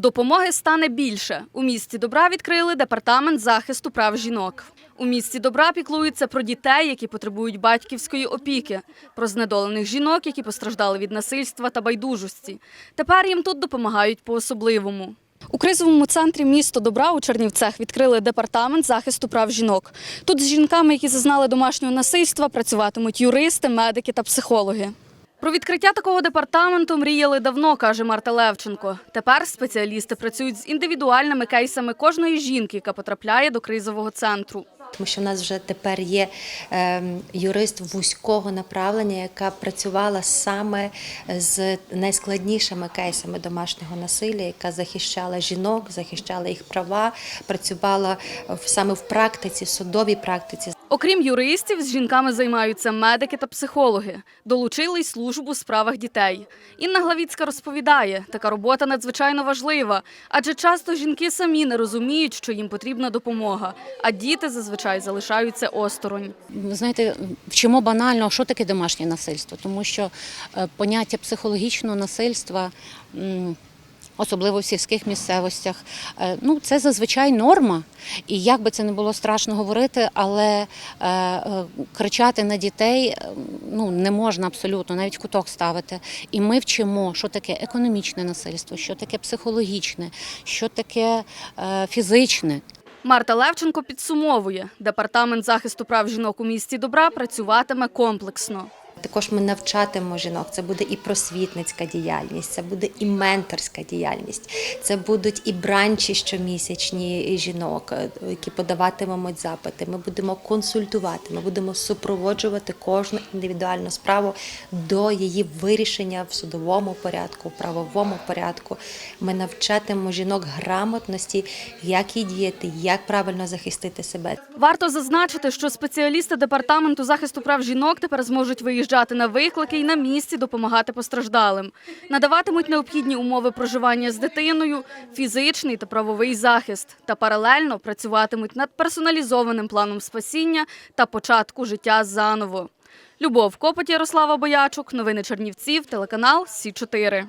Допомоги стане більше. У місті Добра відкрили департамент захисту прав жінок. У місті Добра піклуються про дітей, які потребують батьківської опіки, про знедолених жінок, які постраждали від насильства та байдужості. Тепер їм тут допомагають по-особливому. У кризовому центрі місто Добра у Чернівцях відкрили департамент захисту прав жінок. Тут з жінками, які зазнали домашнього насильства, працюватимуть юристи, медики та психологи. Про відкриття такого департаменту мріяли давно, каже Марта Левченко. Тепер спеціалісти працюють з індивідуальними кейсами кожної жінки, яка потрапляє до кризового центру. Тому що в нас вже тепер є е, юрист вузького направлення, яка працювала саме з найскладнішими кейсами домашнього насилля, яка захищала жінок, захищала їх права, працювала саме в практиці, в судовій практиці. Окрім юристів, з жінками займаються медики та психологи. Долучили й службу у справах дітей. Інна Главіцька розповідає, така робота надзвичайно важлива, адже часто жінки самі не розуміють, що їм потрібна допомога, а діти зазвичай залишаються осторонь. Ви знаєте, вчимо банально, що таке домашнє насильство, тому що е, поняття психологічного насильства. Особливо в сільських місцевостях, е, ну це зазвичай норма. І як би це не було страшно говорити, але е, е, кричати на дітей ну не можна абсолютно, навіть куток ставити. І ми вчимо, що таке економічне насильство, що таке психологічне, що таке фізичне. Марта Левченко підсумовує, департамент захисту прав жінок у місті Добра працюватиме комплексно. Також ми навчатимемо жінок. Це буде і просвітницька діяльність, це буде і менторська діяльність, це будуть і бранчі щомісячні жінок, е, які подаватимуть запити. Ми будемо консультувати, ми будемо супроводжувати кожну індивідуальну справу до її вирішення в судовому порядку, в правовому порядку. Ми навчатимемо жінок грамотності, як їй діяти, як правильно захистити себе. Варто зазначити, що спеціалісти департаменту захисту прав жінок тепер зможуть виїжджати на виклики і на місці допомагати постраждалим. Надаватимуть необхідні умови проживання з дитиною, фізичний та правовий захист та паралельно працюватимуть над персоналізованим планом спасіння та початку життя заново. Любов Копоть, Ярослава Боячук, новини Чернівців, телеканал Сі 4